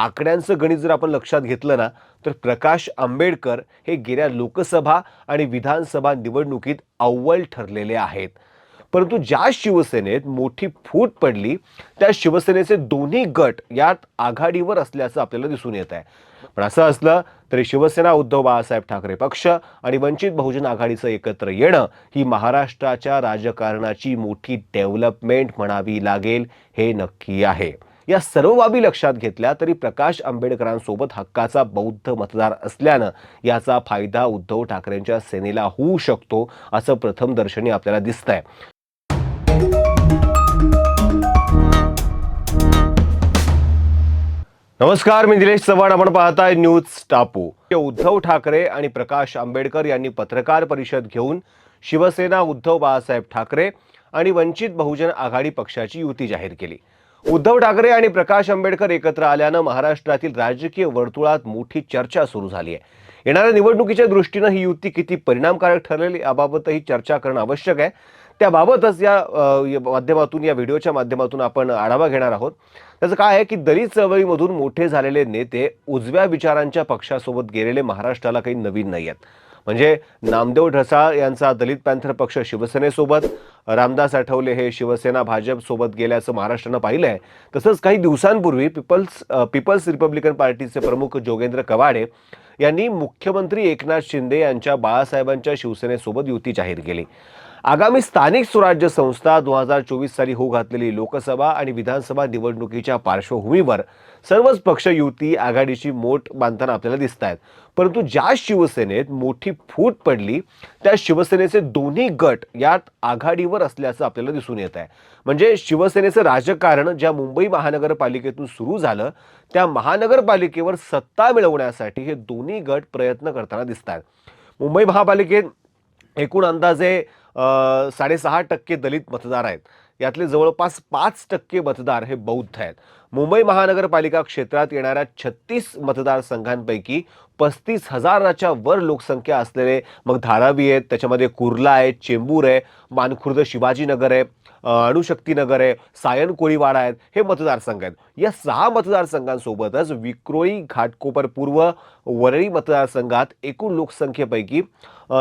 आकड्यांचं गणित जर आपण लक्षात घेतलं ना तर प्रकाश आंबेडकर हे गेल्या लोकसभा आणि विधानसभा निवडणुकीत अव्वल ठरलेले आहेत. परंतु ज्या शिवसेनेत मोठी फूट पडली त्या शिवसेनेचे दोन्ही गट यात आघाडीवर असल्याचं आपल्याला दिसून येत आहे. पण असं असलं तरी शिवसेना उद्धव बाळासाहेब ठाकरे पक्ष आणि वंचित बहुजन आघाडीचं एकत्र येणं ही महाराष्ट्राच्या राजकारणाची मोठी डेव्हलपमेंट म्हणावी लागेल हे नक्की आहे. या सर्व बाबी लक्षात घेतल्या तरी प्रकाश आंबेडकरांसोबत हक्काचा बौद्ध मतदार असल्यानं याचा फायदा उद्धव ठाकरेंच्या सेनेला होऊ शकतो असं प्रथमदर्शनी आपल्याला दिसतंय. नमस्कार मी दिनेश चव्हाण. आपण पाहताय न्यूज टापू. उद्धव ठाकरे आणि प्रकाश आंबेडकर यांनी पत्रकार परिषद घेऊन शिवसेना उद्धव बाळासाहेब ठाकरे आणि वंचित बहुजन आघाडी पक्षाची युती जाहीर केली. उद्धव ठाकरे आणि प्रकाश आंबेडकर एकत्र आल्यानं महाराष्ट्रातील राजकीय वर्तुळात मोठी चर्चा सुरू झाली आहे. येणाऱ्या निवडणुकीच्या दृष्टीनं ही युती किती परिणामकारक ठरेल याबाबतही चर्चा करणं आवश्यक आहे. त्याबाबतच या या माध्यमातून या व्हिडिओच्या माध्यमातून आपण आढावा घेणार आहोत. त्याचं काय आहे की दलित चळवळीमधून मोठे झालेले नेते उजव्या विचारांच्या पक्षासोबत गेलेले महाराष्ट्राला काही नवीन नाही आहेत. म्हणजे नामदेव ढसाळ यांचा दलित पॅन्थर पक्ष शिवसेनेसोबत रामदास आठवले हे शिवसेना भाजपसोबत गेल्याचं महाराष्ट्रानं पाहिलं आहे तसंच काही दिवसांपूर्वी पीपल्स पीपल्स रिपब्लिकन पार्टीचे प्रमुख जोगेंद्र कवाडे यांनी मुख्यमंत्री एकनाथ शिंदे यांच्या बाळासाहेबांच्या शिवसेनेसोबत युती जाहीर केली. आगामी स्थानिक स्वराज्य संस्था दोन हजार चोवीस साली होऊ घातलेली लोकसभा आणि विधानसभा निवडणुकीच्या पार्श्वभूमीवर सर्वच पक्ष युती आघाडीची मोठ बांधताना आपल्याला दिसत आहेत. परंतु ज्या शिवसेनेत मोठी फूट पडली त्या शिवसेनेचे दोन्ही गट यात आघाडीवर असल्याचं आपल्याला दिसून येत आहे. म्हणजे शिवसेनेचं राजकारण ज्या मुंबई महानगरपालिकेतून सुरू झालं त्या महानगरपालिकेवर सत्ता मिळवण्यासाठी हे दोन्ही गट प्रयत्न करताना दिसत आहेत. मुंबई महापालिकेत एकूण अंदाजे साडेसहा टक्के दलित मतदार आहेत. यातले जवळपास पाच टक्के मतदार हे बौद्ध आहेत. मुंबई महानगरपालिका क्षेत्रात येणाऱ्या छत्तीस मतदारसंघांपैकी पस्तीस हजाराच्या वर लोकसंख्या असलेले मग धारावी आहेत त्याच्यामध्ये कुर्ला आहे चेंबूर आहे मानखुर्द शिवाजीनगर आहे. अणुशक्तीनगर आहे सायन कोळीवाडा आहेत हे मतदारसंघ आहेत. या सहा मतदारसंघांसोबतच विक्रोळी घाटकोपर पूर्व वरळी मतदारसंघात एकूण लोकसंख्येपैकी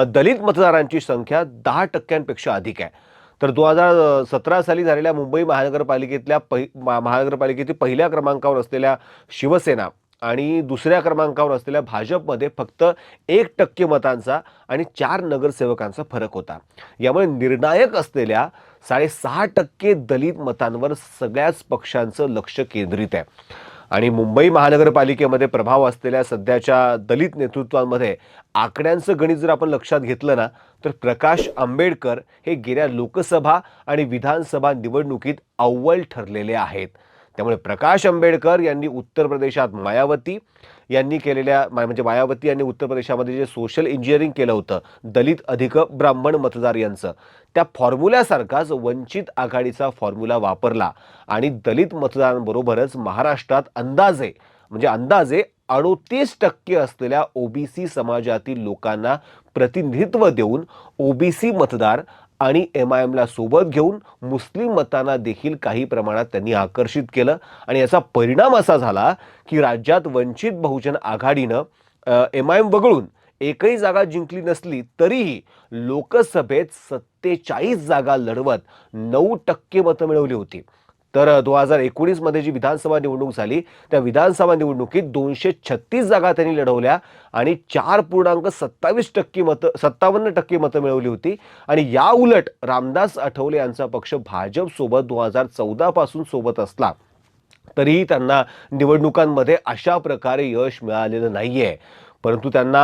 दलित मतदारांची संख्या दहा टक्क्यांपेक्षा अधिक आहे. तर दोन हजार सतरा साली झालेल्या मुंबई महानगरपालिकेतल्या पहि महानगरपालिकेतील पहिल्या क्रमांकावर असलेल्या शिवसेना आणि दुसऱ्या क्रमांकावर असलेल्या भाजपमध्ये फक्त एक टक्के मतांचा आणि चार नगरसेवकांचा फरक होता. यामुळे निर्णायक असलेल्या साडेसहा टक्के दलित मतांवर सगळ्याच पक्षांचं लक्ष केंद्रित आहे. आणि मुंबई महानगरपालिकेमध्ये प्रभाव असलेल्या सध्याच्या दलित नेतृत्वांमध्ये आकड्यांचं गणित जर आपण लक्षात घेतलं ना तर प्रकाश आंबेडकर हे गेल्या लोकसभा आणि विधानसभा निवडणुकीत अव्वल ठरलेले आहेत. त्यामुळे प्रकाश आंबेडकर यांनी उत्तर प्रदेशात मायावती यांनी केलेल्या म्हणजे मायावती यांनी उत्तर प्रदेशामध्ये जे सोशल इंजिनिअरिंग केलं होतं दलित अधिक ब्राह्मण मतदार यांचं त्या फॉर्म्युल्यासारखाच वंचित आघाडीचा फॉर्म्युला वापरला आणि दलित मतदारांबरोबरच महाराष्ट्रात अंदाजे म्हणजे अंदाजे अडोतीस टक्के असलेल्या ओबीसी समाजातील लोकांना प्रतिनिधित्व देऊन ओबीसी मतदार आणि एम आय एमला सोबत घेऊन मुस्लिम मतांना देखील काही प्रमाणात त्यांनी आकर्षित केलं. आणि याचा परिणाम असा झाला की राज्यात वंचित बहुजन आघाडीनं एम आय एम वगळून एकही जागा जिंकली नसली तरीही लोकसभेत सत्तेचाळीस जागा लढवत नऊ टक्के मतं मिळवली होती. तर दोन हजार एकोणीसमध्ये जी विधानसभा निवडणूक झाली त्या विधानसभा निवडणुकीत दोनशे छत्तीस जागा त्यांनी लढवल्या आणि चार पूर्णांक सत्तावीस टक्के मतं सत्तावन्न टक्के मतं मिळवली होती. आणि या उलट रामदास आठवले यांचा पक्ष भाजपसोबत दोन हजार चौदापासून सोबत असला तरीही त्यांना निवडणुकांमध्ये अशा प्रकारे यश मिळालेलं नाही आहे परंतु त्यांना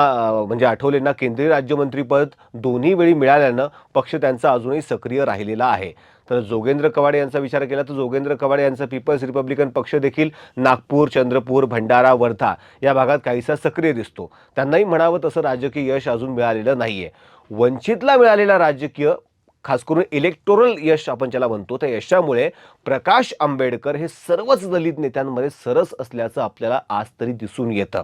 म्हणजे आठवलेंना केंद्रीय राज्यमंत्रीपद दोन्ही वेळी मिळाल्यानं पक्ष त्यांचा अजूनही सक्रिय राहिलेला आहे. तर जोगेंद्र कवाडे यांचा विचार केला तर जोगेंद्र कवाडे यांचा पीपल्स रिपब्लिकन पक्ष देखील नागपूर चंद्रपूर भंडारा वर्धा या भागात काहीसा सक्रिय दिसतो. त्यांनाही म्हणावं तसं राजकीय यश अजून मिळालेलं नाही आहे वंचितला मिळालेला राजकीय खास करून इलेक्टोरल यश आपण ज्याला म्हणतो त्या यशामुळे प्रकाश आंबेडकर हे सर्वच दलित नेत्यांमध्ये सरस असल्याचं आपल्याला आज तरी दिसून येतं.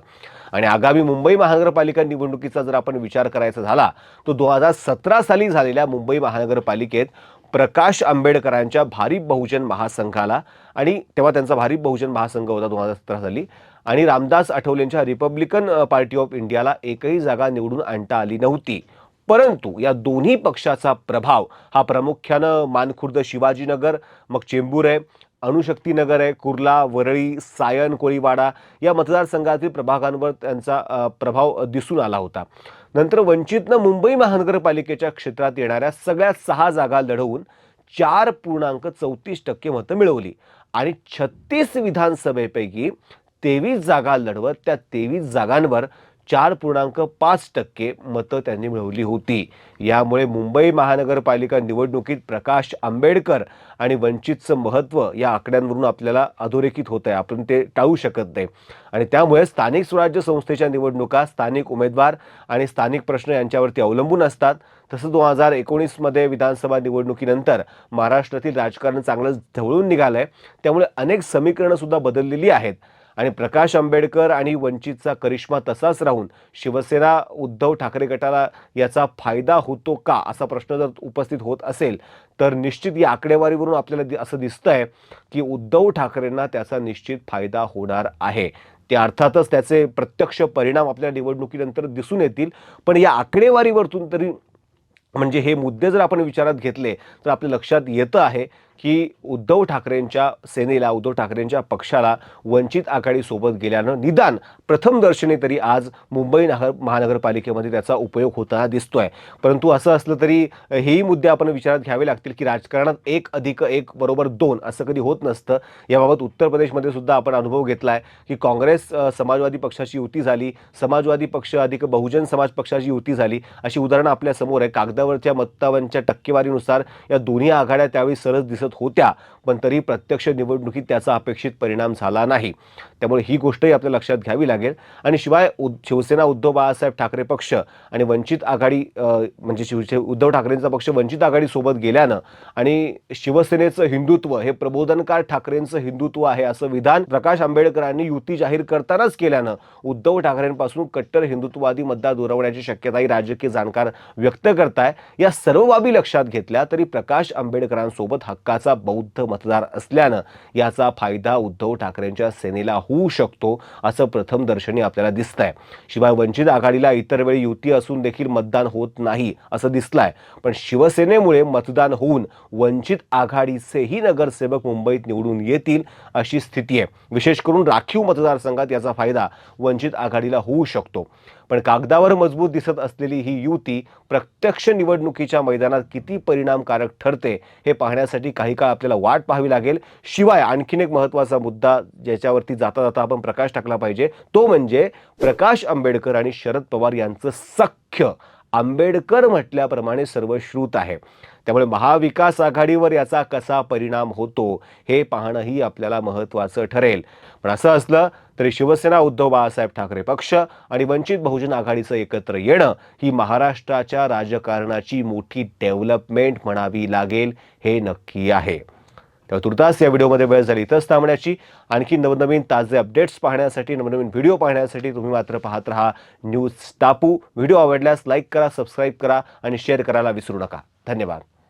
आणि आगामी मुंबई महानगरपालिका निवडणुकीचा जर आपण विचार करायचा झाला तर दोन हजार सतरा साली झालेल्या मुंबई महानगरपालिकेत प्रकाश आंबेडकरांच्या भारीप बहुजन महासंघाला आणि तेव्हा त्यांचा भारीप बहुजन महासंघ होता दोन हजार सतरा साली आणि रामदास आठवलेंच्या रिपब्लिकन पार्टी ऑफ इंडियाला एकही जागा निवडून आणता आली नव्हती. परंतु या दोन्ही पक्षाचा प्रभाव हा प्रामुख्यानं मानखुर्द शिवाजीनगर मग चेंबूर आहे अणुशक्तीनगर आहे कुर्ला वरळी सायन कोळीवाडा या मतदारसंघातील प्रभागांवर त्यांचा प्रभाव दिसून आला होता. नंतर वंचितनं मुंबई महानगरपालिकेच्या क्षेत्रात येणाऱ्या सगळ्या सहा जागा लढवून चार पूर्णांक चौतीस टक्के मतं मिळवली आणि छत्तीस विधानसभेपैकी तेवीस जागा लढवत त्या तेवीस जागांवर चार पूर्णांक पाच टक्के मतं त्यांनी मिळवली होती. यामुळे मुंबई महानगरपालिका निवडणुकीत प्रकाश आंबेडकर आणि वंचितचं महत्त्व या आकड्यांवरून आपल्याला अधोरेखित होत आहे आपण ते टाळू शकत नाही. आणि त्यामुळे स्थानिक स्वराज्य संस्थेच्या निवडणुका स्थानिक उमेदवार आणि स्थानिक प्रश्न यांच्यावरती अवलंबून असतात. तसं दोन हजार एकोणीसमध्ये विधानसभा निवडणुकीनंतर महाराष्ट्रातील राजकारण चांगलं ढवळून निघालं आहे त्यामुळे अनेक समीकरणंसुद्धा बदललेली आहेत. आणि प्रकाश आंबेडकर आणि वंचितचा करिश्मा तसाच राहून शिवसेना उद्धव ठाकरे गटाला याचा फायदा होतो का असा प्रश्न जर उपस्थित होत असेल तर निश्चित या आकडेवारीवरून आपल्याला दि- असं दिसतंय की उद्धव ठाकरेंना त्याचा निश्चित फायदा होणार आहे. ते अर्थातच त्याचे प्रत्यक्ष परिणाम आपल्या निवडणुकीनंतर दिसून येतील पण या आकडेवारीवरतून तरी म्हणजे हे मुद्दे जर आपण विचारात घेतले तर आपल्या लक्षात येतं आहे की उद्धव ठाकरेंच्या सेनेला उद्धव ठाकरेंच्या पक्षाला वंचित आघाडीसोबत गेल्यानं निदान प्रथम दर्शनी तरी आज मुंबई नगर महानगरपालिकेमध्ये त्याचा उपयोग होताना दिसतोय. परंतु असं असलं तरी हेही मुद्दे आपण विचारात घ्यावे लागतील की राजकारणात एक अधिक एक बरोबर दोन असं कधी होत नसतं. याबाबत उत्तर प्रदेशमध्ये सुद्धा आपण अनुभव घेतला आहे की काँग्रेस समाजवादी पक्षाची युती झाली समाजवादी पक्ष अधिक बहुजन समाज पक्षाची युती झाली. अशी उदाहरणं आपल्यासमोर आहे कागदावरच्या मतांच्या टक्केवारीनुसार या दोन्ही आघाड्या त्यावेळी सरस दिसत होत्या पण तरी प्रत्यक्ष निवडणुकीत त्याचा अपेक्षित परिणाम झाला नाही. त्यामुळे ही गोष्टही आपल्या लक्षात घ्यावी लागेल. आणि शिवाय उद शिवसेना उद्धव बाळासाहेब ठाकरे पक्ष आणि वंचित आघाडी म्हणजे शिवसे उद्धव ठाकरेंचा पक्ष वंचित आघाडीसोबत गेल्यानं आणि शिवसेनेचं हिंदुत्व हे प्रबोधनकार ठाकरेंचं हिंदुत्व आहे असं विधान प्रकाश आंबेडकरांनी युती जाहीर करतानाच केल्यानं उद्धव ठाकरेंपासून कट्टर हिंदुत्ववादी मतदार दुरवण्याची शक्यताही राजकीय जाणकार व्यक्त करताय. या सर्व बाबी लक्षात घेतल्या तरी प्रकाश आंबेडकरांसोबत हक्काचा बौद्ध मतदार असल्यानं याचा फायदा उद्धव ठाकरेंच्या सेनेला होऊ शकतो असं प्रथम दर्शनी आपल्याला दिसतंय. शिवाय वंचित आघाडीला इतर वेळी युती असून देखील मतदान होत नाही असं दिसलंय. पण शिवसेनेमुळे मतदान होऊन वंचित आघाडीचेही नगरसेवक मुंबईत निवडून येतील अशी स्थिती आहे विशेष करून राखीव मतदारसंघात याचा फायदा वंचित आघाडीला होऊ शकतो. पण कागदावर मजबूत दिसत असलेली ही युती प्रत्यक्ष निवडणुकीच्या मैदानात किती परिणामकारक ठरते हे पाहण्यासाठी काही काळ आपल्याला वाट पाहावी लागेल. शिवाय आणखीन एक महत्त्वाचा मुद्दा ज्याच्यावरती जाता जाता आपण प्रकाश टाकला पाहिजे तो म्हणजे प्रकाश आंबेडकर आणि शरद पवार यांचं सख्य आंबेडकर म्हटल्याप्रमाणे सर्वश्रुत आहे. त्यामुळे महाविकास आघाडीवर याचा कसा परिणाम होतो हे पाहणंही आपल्याला महत्त्वाचं ठरेल. पण असं असलं तरी शिवसेना उद्धव बाळासाहेब ठाकरे पक्ष आणि वंचित बहुजन आघाडीचं एकत्र येणं ही महाराष्ट्राच्या राजकारणाची मोठी डेव्हलपमेंट म्हणावी लागेल हे नक्की आहे. तेव्हा तुर्तास या व्हिडिओमध्ये वेळ झाली इथंच थांबण्याची. आणखी नवनवीन ताजे अपडेट्स पाहण्यासाठी नवनवीन व्हिडिओ पाहण्यासाठी तुम्ही मात्र पाहत राहा न्यूज टापू. व्हिडिओ आवडल्यास लाईक करा सबस्क्राईब करा आणि शेअर करायला विसरू नका. धन्यवाद.